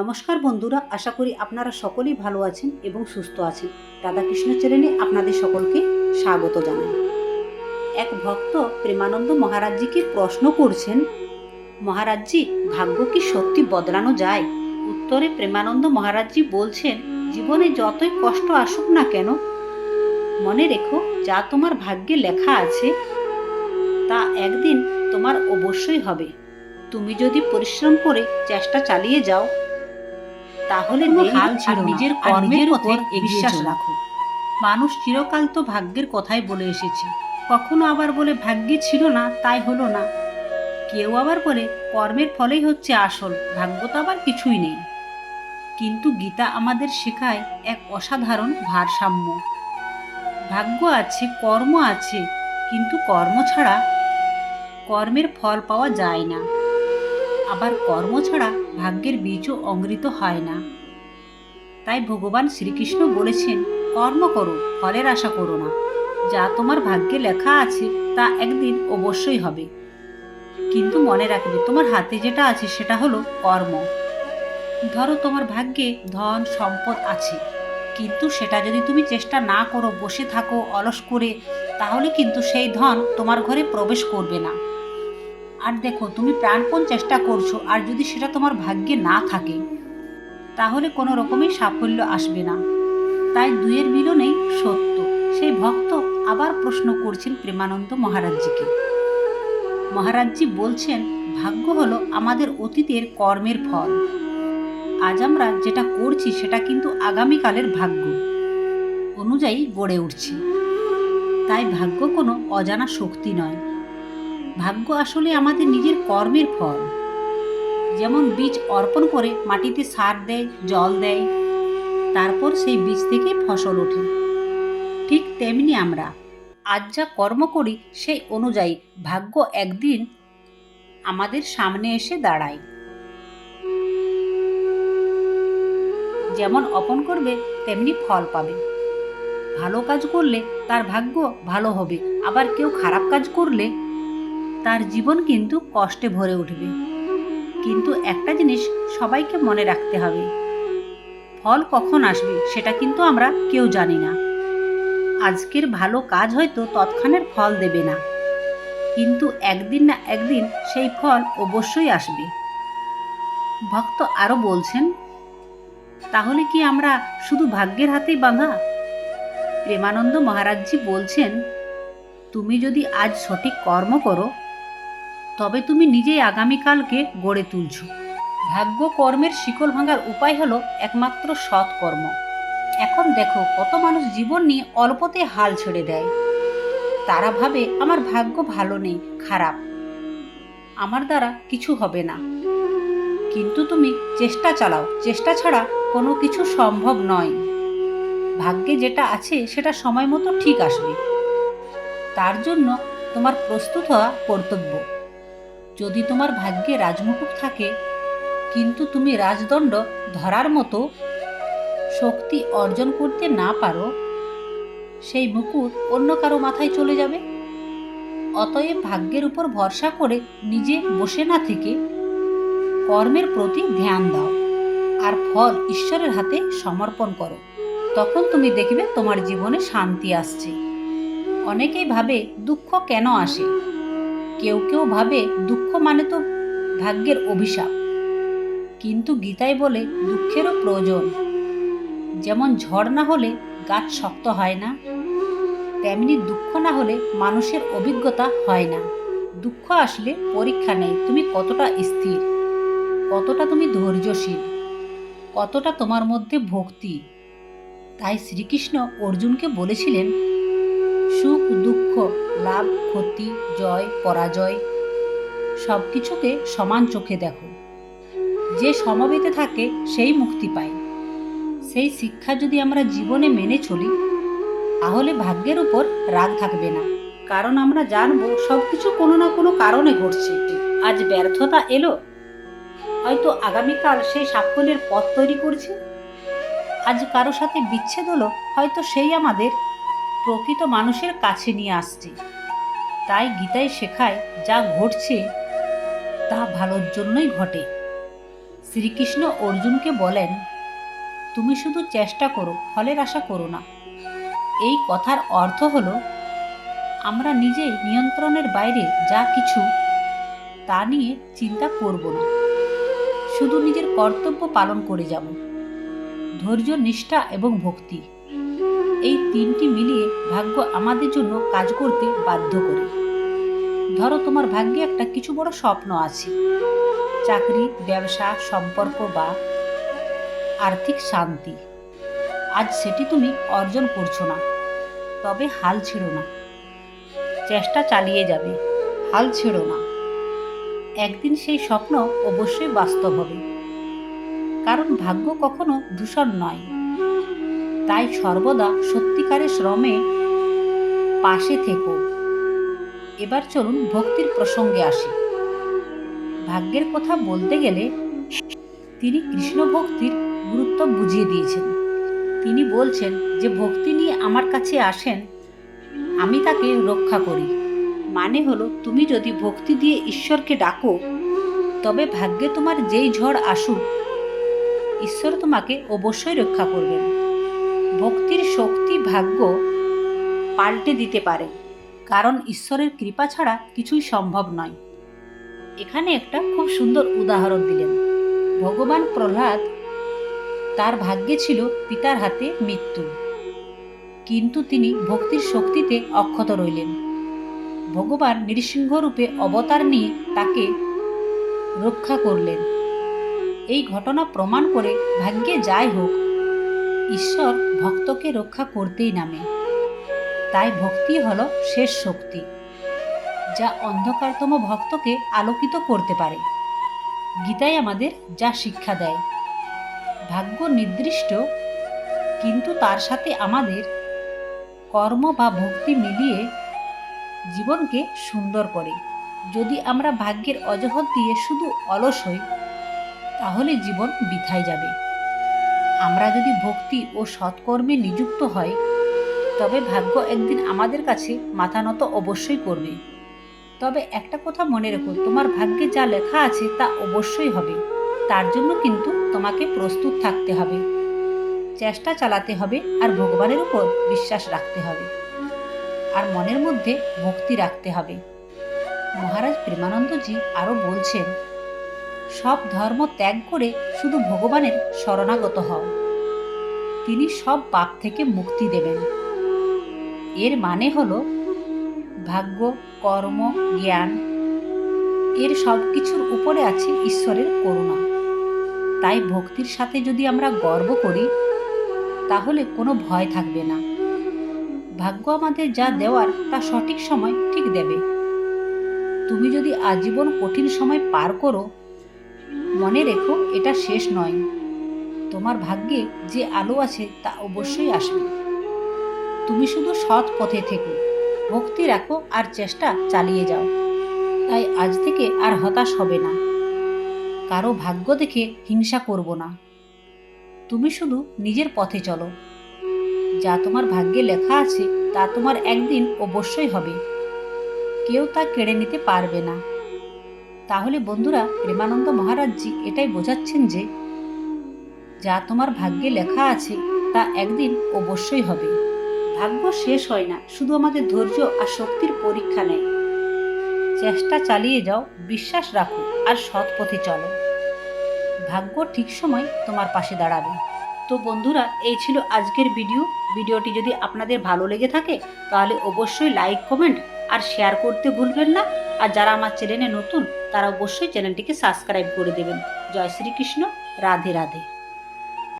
নমস্কার বন্ধুরা, আশা করি আপনারা সকলেই ভালো আছেন এবং সুস্থ আছেন। রাধাকৃষ্ণ চ্যানেলে আপনাদের সকলকে স্বাগত জানাই। এক ভক্ত প্রেমানন্দ মহারাজজিকে প্রশ্ন করছেন, মহারাজজি, ভাগ্য কি সত্যি বদলানো যায়? উত্তরে প্রেমানন্দ মহারাজজি বলছেন, জীবনে যতই কষ্ট আসুক না কেন, মনে রেখো, যা তোমার ভাগ্যে লেখা আছে, তা একদিন তোমার অবশ্যই হবে। তুমি যদি পরিশ্রম করে চেষ্টা চালিয়ে যাও তাহলে হাল ছেড়ো নিজের কর্মের উপর বিশ্বাস রাখো। মানুষ চিরকাল তো ভাগ্যের কথাই বলে এসেছে। কখনো আবার বলে ভাগ্যে ছিল না তাই হলো না। কেউ আবার বলে কর্মের ফলেই হচ্ছে আসল ভাগ্য তো আবার কিছুই নেই। কিন্তু গীতা আমাদের শেখায় এক অসাধারণ ভারসাম্য। ভাগ্য আছে কর্ম আছে কিন্তু কর্ম ছাড়া কর্মের ফল পাওয়া যায় না। আবার কর্ম ছাড়া ভাগ্যের বীজও অঙ্গৃত হয় না। তাই ভগবান শ্রীকৃষ্ণ বলেছেন, কর্ম করো, ফলের আশা করো না। যা তোমার ভাগ্যে লেখা আছে, তা একদিন অবশ্যই হবে। কিন্তু মনে রাখবে, তোমার হাতে যেটা আছে, সেটা হলো কর্ম। ধরো তোমার ভাগ্যে ধন, সম্পদ আছে, কিন্তু সেটা যদি তুমি চেষ্টা না করো, বসে থাকো, অলস করে, তাহলে কিন্তু সেই ধন তোমার ঘরে প্রবেশ করবে না। আর দেখো, তুমি প্রাণপণ চেষ্টা করছ, আর যদি সেটা তোমার ভাগ্যে না থাকে, তাহলে কোনো রকমই সাফল্য আসবে না। তাই দুয়ের মিলনেই সত্য। সেই ভক্ত আবার প্রশ্ন করছেন প্রেমানন্দ মহারাজজিকে। মহারাজজি বলছেন, ভাগ্য হলো আমাদের অতীতের কর্মের ফল। আজ আমরা যেটা করছি, সেটা কিন্তু আগামীকালের ভাগ্য অনুযায়ী গড়ে উঠছি। তাই ভাগ্য কোনো অজানা শক্তি নয়। ভাগ্য আসলে আমাদের নিজের কর্মের ফল। যেমন বীজ অর্পণ করে মাটিতে সার দেয়, জল দেয়, তারপর সেই বীজ থেকে ফসল ওঠে। ঠিক তেমনি আমরা। আজ যা কর্ম করি সেই অনুযায়ী ভাগ্য একদিন আমাদের সামনে এসে দাঁড়ায়। যেমন অপন করবে, তেমনি ফল পাবে। ভালো কাজ করলে তার ভাগ্য ভালো হবে। আবার কেউ খারাপ কাজ করলে তার জীবন কিন্তু কষ্টে ভরে উঠবে। কিন্তু একটা জিনিস সবাইকে মনে রাখতে হবে, ফল কখন আসবে সেটা কিন্তু আমরা কেউ জানি না। আজকের ভালো কাজ হয়তো তৎক্ষণের ফল দেবে না, কিন্তু একদিন না একদিন সেই ফল অবশ্যই আসবে। ভক্ত আরও বলছেন, তাহলে কি আমরা শুধু ভাগ্যের হাতেই বাঁধা? প্রেমানন্দ মহারাজজি বলছেন, তুমি যদি আজ সঠিক কর্ম করো তবে তুমি নিজেই আগামীকালকে গড়ে তুলছ। ভাগ্য কর্মের শিকল ভাঙার উপায় হলো একমাত্র সৎ কর্ম এখন দেখো কত মানুষ জীবন নিয়ে অল্পতে হাল ছেড়ে দেয়। তারা ভাবে, আমার ভাগ্য ভালো নেই, খারাপ। আমার দ্বারা কিছু হবে না। কিন্তু তুমি চেষ্টা চালাও। চেষ্টা ছাড়া কোনো কিছু সম্ভব নয়। ভাগ্যে যেটা আছে, সেটা সময় মতো ঠিক আসবে। তার জন্য তোমার প্রস্তুত হওয়া কর্তব্য। যদি তোমার ভাগ্যে রাজমুকুট থাকে, কিন্তু তুমি রাজদণ্ড ধরার মতো শক্তি অর্জন করতে না পারো, সেই মুকুট অন্য কারও মাথায় চলে যাবে। অতএব ভাগ্যের উপর ভরসা করে নিজে বসে না থেকে কর্মের প্রতি ধ্যান দাও আর ফল ঈশ্বরের হাতে সমর্পণ করো। তখন তুমি দেখবে তোমার জীবনে শান্তি আসছে। অনেকেই ভাবে দুঃখ কেন আসে? কেউ কেউ ভাবে দুঃখ মানে তো ভাগ্যের অভিশাপ। কিন্তু গীতায় বলে দুঃখেরও প্রয়োজন। যেমন ঝড় না হলে গাছ শক্ত হয় না, তেমনি দুঃখ না হলে মানুষের অভিজ্ঞতা হয় না। দুঃখ আসলে পরীক্ষা নেই, তুমি কতটা স্থির, কতটা তুমি ধৈর্যশীল, কতটা তোমার মধ্যে ভক্তি। তাই শ্রীকৃষ্ণ অর্জুনকে বলেছিলেন সুখ, দুঃখ, লাভ, ক্ষতি, জয়, পরাজয় সব কিছুকে সমান চোখে দেখো। যে সমবেতে থাকে, সেই মুক্তি পায়। সেই শিক্ষা যদি আমরা জীবনে মেনে চলি, তাহলে ভাগ্যের উপর রাগ থাকবে না। কারণ আমরা জানব সব কিছু কোনো না কোনো কারণে ঘটছে। আজ ব্যর্থতা এলো। হয়তো আগামীকাল সেই সাফল্যের পথ তৈরি করছে। আজ কারও সাথে বিচ্ছেদ হলো, হয়তো সেই আমাদের প্রকৃত মানুষের কাছে নিয়ে আসছে। তাই গীতায় শেখায়, যা ঘটছে, তা ভালোর জন্যই ঘটে। শ্রীকৃষ্ণ অর্জুনকে বলেন, তুমি শুধু চেষ্টা করো, ফলের আশা করো না। এই কথার অর্থ হলো, আমরা নিজেই নিয়ন্ত্রণের বাইরে যা কিছু, তা নিয়ে চিন্তা করব না। শুধু নিজের কর্তব্য পালন করে যাব। ধৈর্য, নিষ্ঠা এবং ভক্তি। এই তিনটি মিলিয়ে ভাগ্য আমাদের জন্য কাজ করতে বাধ্য করে। ধরো তোমার ভাগ্যে একটা কিছু বড় স্বপ্ন আছে। চাকরি, ব্যবসা, সম্পর্ক বা আর্থিক শান্তি। আজ সেটি তুমি অর্জন করছ না। তবে হাল ছেড়ো না। চেষ্টা চালিয়ে যাবে। হাল ছেড়ো না। একদিন সেই স্বপ্ন অবশ্যই বাস্তব হবে। কারণ ভাগ্য কখনো দূষণ নয়। তাই সর্বদা সত্যিকারের শ্রমে পাশে থেকো। এবার চলুন ভক্তির প্রসঙ্গে আসি। ভাগ্যের কথা বলতে গেলে তিনি কৃষ্ণ ভক্তির গুরুত্ব বুঝিয়ে দিয়েছেন। তিনি বলছেন যে, ভক্তি নিয়ে আমার কাছে আসেন, আমি তাকে রক্ষা করি। মানে হলো, তুমি যদি ভক্তি দিয়ে ঈশ্বরকে ডাকো, তবে ভাগ্যে তোমার যেই ঝড় আসুক, ঈশ্বর তোমাকে অবশ্যই রক্ষা করবেন। ভক্তির শক্তি ভাগ্য পাল্টে দিতে পারে, কারণ ঈশ্বরের কৃপা ছাড়া কিছুই সম্ভব নয়। এখানে একটা খুব সুন্দর উদাহরণ দিলেন। ভগবান প্রহ্লাদ তার ভাগ্যে ছিল পিতার হাতে মৃত্যু। কিন্তু তিনি ভক্তির শক্তিতে অক্ষত রইলেন। ভগবান নৃসিংহরূপে অবতার নিয়ে তাকে রক্ষা করলেন। এই ঘটনা প্রমাণ করে ভাগ্যে যাই হোক ঈশ্বর ভক্তকে রক্ষা করতেই নামে। তাই ভক্তি হল শেষ শক্তি, যা অন্ধকারতম ভক্তকে আলোকিত করতে পারে। গীতাই আমাদের যা শিক্ষা দেয়। ভাগ্য নির্দিষ্ট, কিন্তু তার সাথে আমাদের কর্ম বা ভক্তি মিলিয়ে জীবনকে সুন্দর করে। যদি আমরা ভাগ্যের অজহর দিয়ে শুধু অলস হই, তাহলে জীবন বৃথায় যাবে। আমরা যদি ভক্তি ও সৎকর্মে নিযুক্ত হয় তবে ভাগ্য একদিন আমাদের কাছে মাথা নত অবশ্যই করবে। তবে একটা কথা মনে রেখো, তোমার ভাগ্যে যা লেখা আছে তা অবশ্যই হবে। তার জন্য কিন্তু তোমাকে প্রস্তুত থাকতে হবে। চেষ্টা চালাতে হবে আর ভগবানের উপর বিশ্বাস রাখতে হবে। আর মনের মধ্যে ভক্তি রাখতে হবে। মহারাজ প্রেমানন্দজি আরও বলছেন সব ধর্ম ত্যাগ করে শুধু ভগবানের শরণাগত হও। তিনি সব পাপ থেকে মুক্তি দেবেন। এর মানে হল ভাগ্য, কর্ম, জ্ঞান, এর সব কিছুর উপরে আছে ঈশ্বরের করুণা। তাই ভক্তির সাথে যদি আমরা গর্ব করি, তাহলে কোনো ভয় থাকবে না। ভাগ্য আমাদের যা দেওয়ার, তা সঠিক সময় ঠিক দেবে। তুমি যদি আজীবন কঠিন সময় পার করো মনে রেখো, এটা শেষ নয়। তোমার ভাগ্যে যে আলো আছে, তা অবশ্যই আসবে। তুমি শুধু সৎ পথে থেকো, ভক্তি রাখো আর চেষ্টা চালিয়ে যাও। তাই আজ থেকে আর হতাশ হবে না। কারও ভাগ্য দেখে হিংসা করব না। তুমি শুধু নিজের পথে চলো। যা তোমার ভাগ্যে লেখা আছে, তা তোমার একদিন অবশ্যই হবে। কেউ তা কেড়ে নিতে পারবে না। তাহলে বন্ধুরা, প্রেমানন্দ মহারাজজি এটাই বোঝাচ্ছেন যে, যা তোমার ভাগ্যে লেখা আছে, তা একদিন অবশ্যই হবে। ভাগ্য শেষ হয় না, শুধু আমাদের ধৈর্য আর শক্তির পরীক্ষা নেয়। চেষ্টা চালিয়ে যাও, বিশ্বাস রাখো, আর সৎ পথে চলো। ভাগ্য ঠিক সময় তোমার পাশে দাঁড়াবে। তো বন্ধুরা, এই ছিল আজকের ভিডিও। ভিডিওটি যদি আপনাদের ভালো লেগে থাকে, তাহলে অবশ্যই লাইক, কমেন্ট আর শেয়ার করতে ভুলবেন না। আর যারা আমার চ্যানেলে নতুন, তারা অবশ্যই চ্যানেলটিকে সাবস্ক্রাইব করে দেবেন। জয় শ্রীকৃষ্ণ, রাধে রাধে।